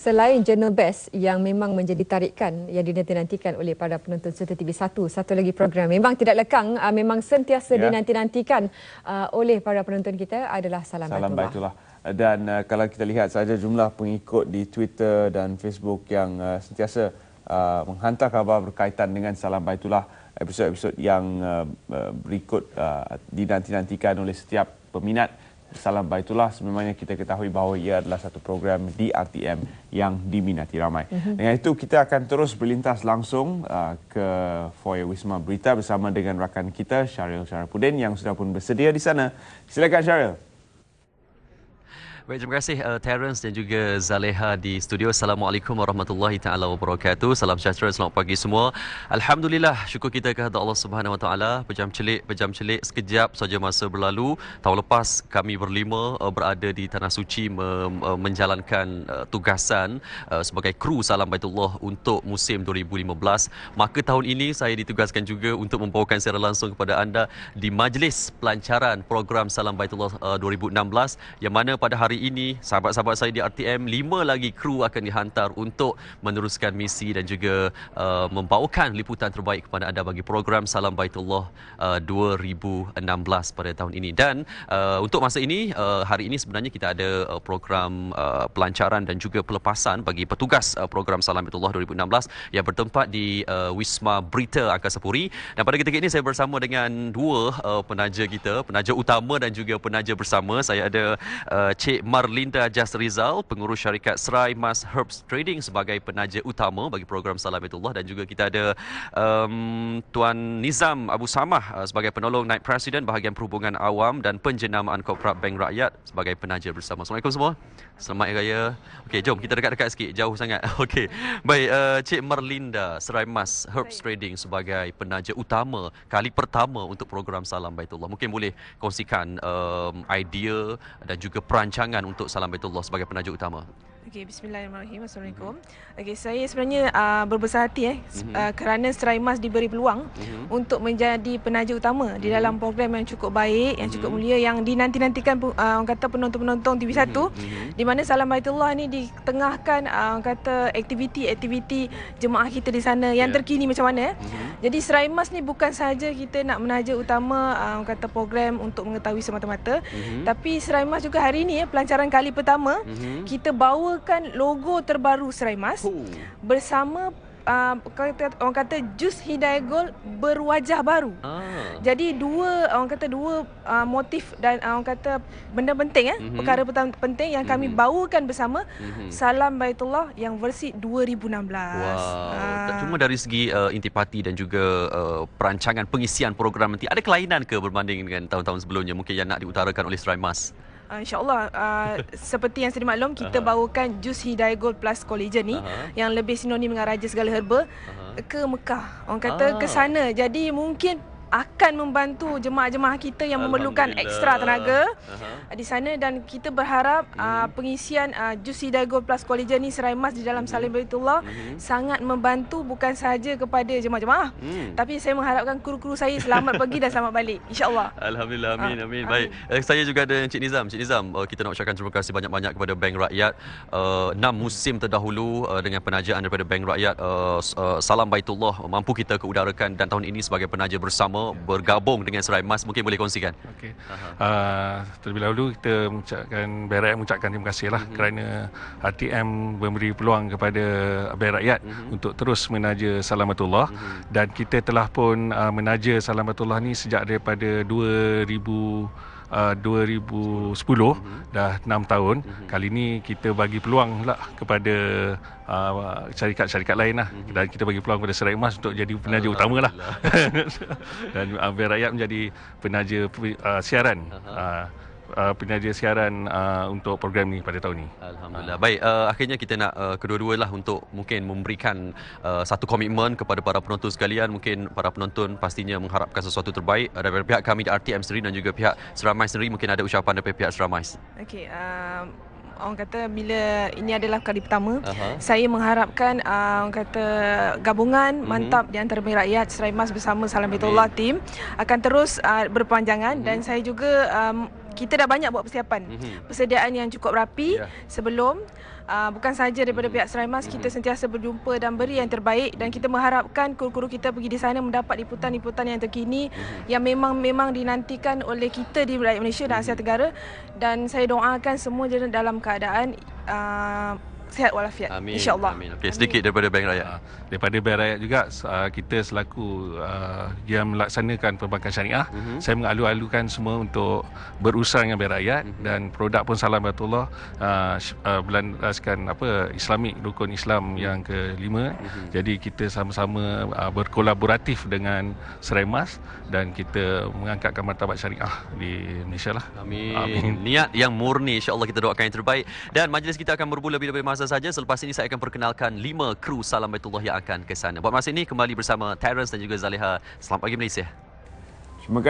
Selain Journal Best yang memang menjadi tarikan yang dinanti-nantikan oleh para penonton Serta TV1, satu lagi program memang tidak lekang, uh, memang sentiasa ya. dinanti-nantikan uh, oleh para penonton kita adalah Salam, Salam Baitullah. Dan uh, kalau kita lihat saja jumlah pengikut di Twitter dan Facebook yang uh, sentiasa uh, menghantar khabar berkaitan dengan Salam Baitullah, episod-episod yang uh, berikut uh, dinanti-nantikan oleh setiap peminat Salam Baitullah sememangnya kita ketahui bahawa ia adalah satu program di RTM yang diminati ramai. Mm-hmm. Dengan itu kita akan terus berlintas langsung uh, ke Foyer Wisma Berita bersama dengan rakan kita Syaril Syarapudin yang sudah pun bersedia di sana. Silakan Syaril. Baik, terima kasih uh, Terence dan juga Zaleha di studio. Assalamualaikum warahmatullahi taala wabarakatuh. Salam sejahtera, selamat pagi semua. Alhamdulillah, syukur kita kepada Allah Subhanahu wa taala. Pejam celik, pejam celik sekejap saja masa berlalu. Tahun lepas kami berlima uh, berada di tanah suci me- uh, menjalankan uh, tugasan uh, sebagai kru Salam Baitullah untuk musim 2015. Maka tahun ini saya ditugaskan juga untuk membawakan secara langsung kepada anda di majlis pelancaran program Salam Baitullah uh, 2016 yang mana pada hari ini sahabat-sahabat saya di RTM lima lagi kru akan dihantar untuk meneruskan misi dan juga uh, membawakan liputan terbaik kepada anda bagi program Salam Baitullah uh, 2016 pada tahun ini. Dan uh, untuk masa ini uh, hari ini sebenarnya kita ada uh, program uh, pelancaran dan juga pelepasan bagi petugas uh, program Salam Baitullah 2016 yang bertempat di uh, Wisma Berita Angkasa Puri dan pada ketika ini saya bersama dengan dua uh, penaja kita penaja utama dan juga penaja bersama. Saya ada uh, Cik Marlinda Jas Rizal, pengurus syarikat Serai Mas Herbs Trading sebagai penaja utama bagi program Salamitullah dan juga kita ada um, Tuan Nizam Abu Samah uh, sebagai penolong Naib Presiden bahagian perhubungan awam dan penjenamaan korporat Bank Rakyat sebagai penaja bersama. Assalamualaikum semua. Selamat Hari Raya. Okey, jom kita dekat-dekat sikit, jauh sangat. Okey. Baik, uh, Cik Marlinda Serai Mas Herbs Trading sebagai penaja utama kali pertama untuk program Salam Baitullah. Mungkin boleh kongsikan um, idea dan juga perancangan persilakan untuk Salam Baitullah sebagai penaja utama. Okey, bismillahirrahmanirrahim. Assalamualaikum. Okey, saya sebenarnya uh, berbesar hati eh mm-hmm. uh, kerana Serai Mas diberi peluang mm-hmm. untuk menjadi penaja utama mm-hmm. di mhm. dalam program yang cukup baik, yang cukup mm-hmm. mulia yang dinanti-nantikan uh, orang kata penonton-penonton TV1 mm-hmm. di mana Salam Baitullah ni ditengahkan uh, orang kata aktiviti-aktiviti jemaah kita di sana yang yeah. terkini macam mana eh. Mm-hmm. Jadi Serai Mas ni bukan saja kita nak menaja utama orang kata program untuk mengetahui semata-mata, mm-hmm. tapi Serai Mas juga hari ini eh pelancaran kali pertama mm-hmm. kita bawa menampilkan logo terbaru Serai Mas oh. bersama uh, orang kata jus Hidayah Gold berwajah baru. Ah. Jadi dua orang kata dua uh, motif dan uh, orang kata benda penting eh mm-hmm. perkara penting yang kami mm-hmm. bawakan bersama mm-hmm. Salam Baitullah yang versi 2016. Wow. Uh. Cuma dari segi uh, intipati dan juga uh, perancangan pengisian program nanti ada kelainan ke berbanding dengan tahun-tahun sebelumnya mungkin yang nak diutarakan oleh Serai Mas? Uh, InsyaAllah uh, Seperti yang saya maklum Kita uh-huh. bawakan Jus Hidayah Gold Plus Collagen ni uh-huh. Yang lebih sinonim dengan Raja Segala Herba uh-huh. Ke Mekah Orang kata uh ke sana Jadi mungkin akan membantu jemaah-jemaah kita yang memerlukan ekstra tenaga uh-huh. di sana dan kita berharap uh-huh. uh, pengisian uh, Juicy Dago Plus Collagen ni serai emas di dalam uh-huh. Salim Baitullah uh-huh. sangat membantu bukan sahaja kepada jemaah-jemaah uh-huh. tapi saya mengharapkan kru-kru saya selamat pergi dan selamat balik insya-Allah. Alhamdulillah amin uh, amin. Baik. Uh, saya juga ada Encik Nizam. Encik Nizam uh, kita nak ucapkan terima kasih banyak-banyak kepada Bank Rakyat uh, enam musim terdahulu uh, dengan penajaan daripada Bank Rakyat uh, uh, Salam Baitullah mampu kita keudarakan dan tahun ini sebagai penaja bersama bersama bergabung dengan Serai Mas mungkin boleh kongsikan. Okey. Uh, terlebih dahulu kita mengucapkan Berak mengucapkan terima kasihlah mm-hmm. kerana RTM memberi peluang kepada Rakyat mm-hmm. untuk terus menaja Salamatullah mm-hmm. dan kita telah pun uh, menaja Salamatullah ni sejak daripada 2000 uh, 2010 mm-hmm. dah 6 tahun mm-hmm. kali ni kita bagi peluang lah kepada uh, syarikat-syarikat lain lah mm-hmm. dan kita bagi peluang kepada Serai Emas untuk jadi penaja utama lah dan uh, biar rakyat menjadi penaja uh, siaran uh, uh, penyadia siaran uh, untuk program ni pada tahun ni. Alhamdulillah. Uh. Baik, uh, akhirnya kita nak uh, kedua-dua lah untuk mungkin memberikan uh, satu komitmen kepada para penonton sekalian. Mungkin para penonton pastinya mengharapkan sesuatu terbaik uh, daripada pihak kami di RTM sendiri dan juga pihak Seramai sendiri. Mungkin ada ucapan daripada pihak Seramai. Okey, uh, orang kata bila ini adalah kali pertama uh-huh. saya mengharapkan uh, orang kata gabungan uh-huh. mantap di antara rakyat Serai Mas bersama Salam Betullah team akan terus uh, berpanjangan uh-huh. dan saya juga um, kita dah banyak buat persiapan. Mm-hmm. Persediaan yang cukup rapi yeah. sebelum uh, bukan saja daripada pihak Seraimas kita sentiasa berjumpa dan beri yang terbaik dan kita mengharapkan guru-guru kita pergi di sana mendapat liputan-liputan yang terkini yang memang memang dinantikan oleh kita di rakyat Malaysia dan Asia Tenggara dan saya doakan semua dalam keadaan uh, sihat walafiat Amin. insyaallah Amin. Okey, sedikit daripada Bank Rakyat. Ah, daripada Bank Rakyat juga uh, kita selaku uh, yang melaksanakan perbankan syariah Mhm. saya mengalu-alukan semua untuk berusaha dengan Bank Rakyat Mhm. dan produk pun Salam Batullah uh, uh, berlandaskan apa Islamik rukun Islam yang kelima Mhm. jadi kita sama-sama uh, berkolaboratif dengan Seremas dan kita mengangkatkan martabat syariah di Malaysia lah Amin. Amin. Niat yang murni insya-Allah kita doakan yang terbaik dan majlis kita akan bermula lebih lebih masa saja selepas ini saya akan perkenalkan lima kru Salam Baitullah yang akan ke sana. Buat masa ini kembali bersama Terence dan juga Zaleha. Selamat pagi Malaysia. Terima kasih.